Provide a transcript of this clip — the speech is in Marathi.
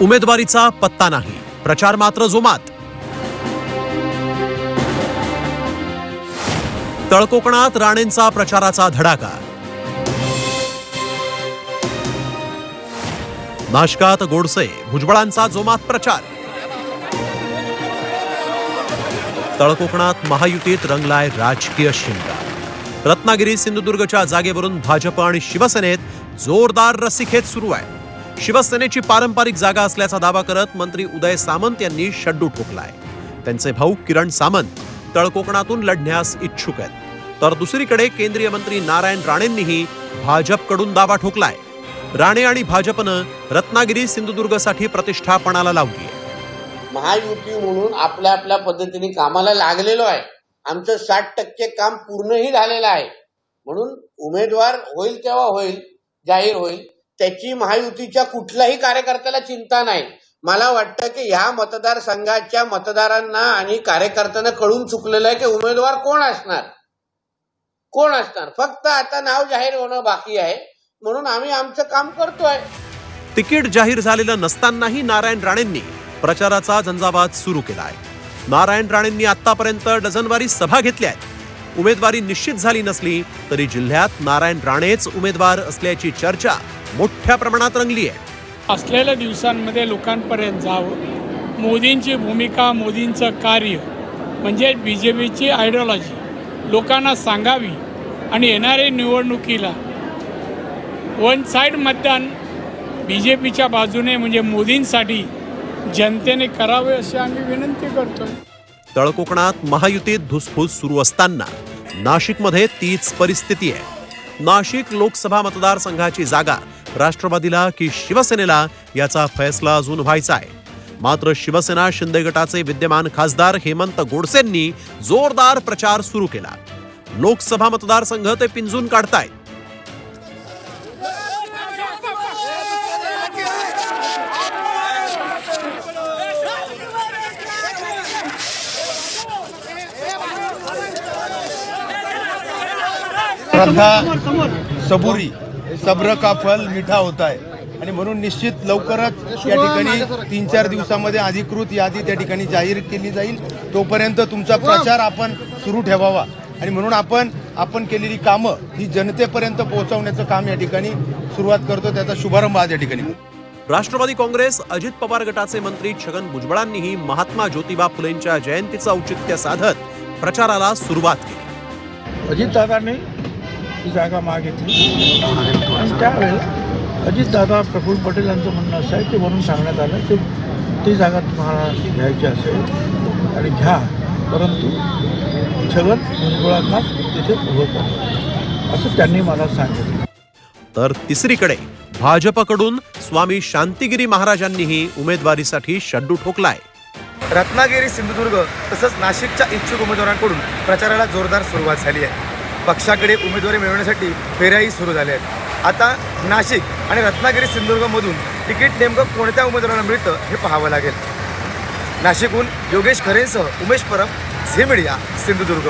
उमेदवारीचा पत्ता नाही. प्रचार मात्र जोमात. तळकोकणात राणेंचा प्रचाराचा धडाका. नाशकात गोडसे भुजबळांचा जोमात प्रचार. तळकोकणात महायुतीत रंगलाय राजकीय शिंगा. रत्नागिरी सिंधुदुर्गच्या जागेवरून भाजप आणि शिवसेनेत जोरदार रस्सीखेच सुरू आहे. शिवसेनेची पारंपरिक जागा असल्याचा दावा करत मंत्री उदय सामंत यांनी शड्डू ठोकलाय. त्यांचे भाऊ किरण सामंत तळकोकणातून लढण्यास इच्छुक आहेत. तर दुसरीकडे केंद्रीय मंत्री नारायण राणेंनीही भाजपकडून दावा ठोकलाय. राणे आणि भाजपनं रत्नागिरी सिंधुदुर्गसाठी प्रतिष्ठापणाला लावली आहे महायुती म्हणून आपल्या आपल्या पद्धतीने कामाला लागलेलो आहे. आमचं साठ टक्के काम पूर्णही झालेलं आहे. म्हणून उमेदवार होईल तेव्हा होईल जाहीर होईल. त्याची महायुतीच्या कुठल्याही कार्यकर्त्याला चिंता नाही. मला वाटतं की ह्या मतदारसंघाच्या मतदारांना आणि कार्यकर्त्यांना कळून चुकलेलं आहे की उमेदवार कोण असणार? कोण असणार? फक्त आता नाव जाहीर होणं बाकी आहे. म्हणून आम्ही आमचं काम करतोय. तिकीट जाहीर झालेलं नसतानाही नारायण राणेंनी प्रचाराचा झंझावात सुरू केला आहे नारायण राणेंनी आतापर्यंत डझनवारी सभा घेतल्या आहेत. उमेदवारी निश्चित झाली नसली तरी जिल्ह्यात नारायण राणेच उमेदवार असल्याची चर्चा मोठ्या प्रमाणात रंगली आहे. असलेल्या दिवसांमध्ये लोकांपर्यंत जावं. मोदींची भूमिका मोदींचं कार्य म्हणजे बी जे पीची आयडिओलॉजी लोकांना सांगावी आणि येणाऱ्या निवडणुकीला वन साईड मतदान बी जे पीच्या बाजूने म्हणजे मोदींसाठी जनतेने करावे अशी आम्ही विनंती करतो तळकोकणात महायुतीत धुसफूस सुरू असताना नाशिकमध्ये तीच परिस्थिती आहे. नाशिक लोकसभा मतदारसंघाची जागा राष्ट्रवादीला की शिवसेनेला याचा फैसला अजून व्हायचा आहे. मात्र शिवसेना शिंदे गटाचे विद्यमान खासदार हेमंत गोडसेंनी जोरदार प्रचार सुरू केला. लोकसभा मतदारसंघ ते पिंजून काढतायत. श्रद्धा सबुरी सब्र का फल मिठा होता है आणि म्हणून निश्चित लवकरच या ठिकाणी तीन चार दिवसामध्ये अधिकृत यादी त्या ठिकाणी जाहीर केली जाईल. तोपर्यंत तुमचा प्रचार आपण सुरू ठेवावा. आणि म्हणून आपण आपण केलेली कामं ही जनतेपर्यंत पोहोचवण्याचं काम या ठिकाणी सुरुवात करतो. त्याचा शुभारंभ आज या ठिकाणी. राष्ट्रवादी काँग्रेस अजित पवार गटाचे मंत्री छगन भुजबळांनीही महात्मा ज्योतिबा फुलेंच्या जयंतीचं औचित्य साधत प्रचाराला सुरुवात केली. अजितदादांनी ही जागा मागितली. आणि त्यावेळेला अजितदादा प्रफुल्ल पटेल यांचं म्हणणं असं आहे की वरून सांगण्यात आलं की ती जागा तुम्हाला घ्यायची असेल आणि घ्या. परंतु छगन भुजबळांनाच तिथे उभं करा. असं त्यांनी मला सांगितलं. तर तिसरीकडे भाजपकडून स्वामी शांतिगिरी महाराजांनीही उमेदवारीसाठी शड्डू ठोकलाय. रत्नागिरी सिंधुदुर्ग तसंच नाशिकच्या इच्छुक उमेदवारांकडून प्रचाराला जोरदार सुरुवात झाली आहे. पक्षाकडे उमेदवारी मिळवण्यासाठी फेऱ्याही सुरू झाल्या आहेत. आता नाशिक आणि रत्नागिरी सिंधुदुर्गमधून तिकीट नेमकं कोणत्या उमेदवाराला मिळतं हे पाहावं लागेल. नाशिकहून योगेश खरेंसह उमेश परब झे मीडिया सिंधुदुर्ग.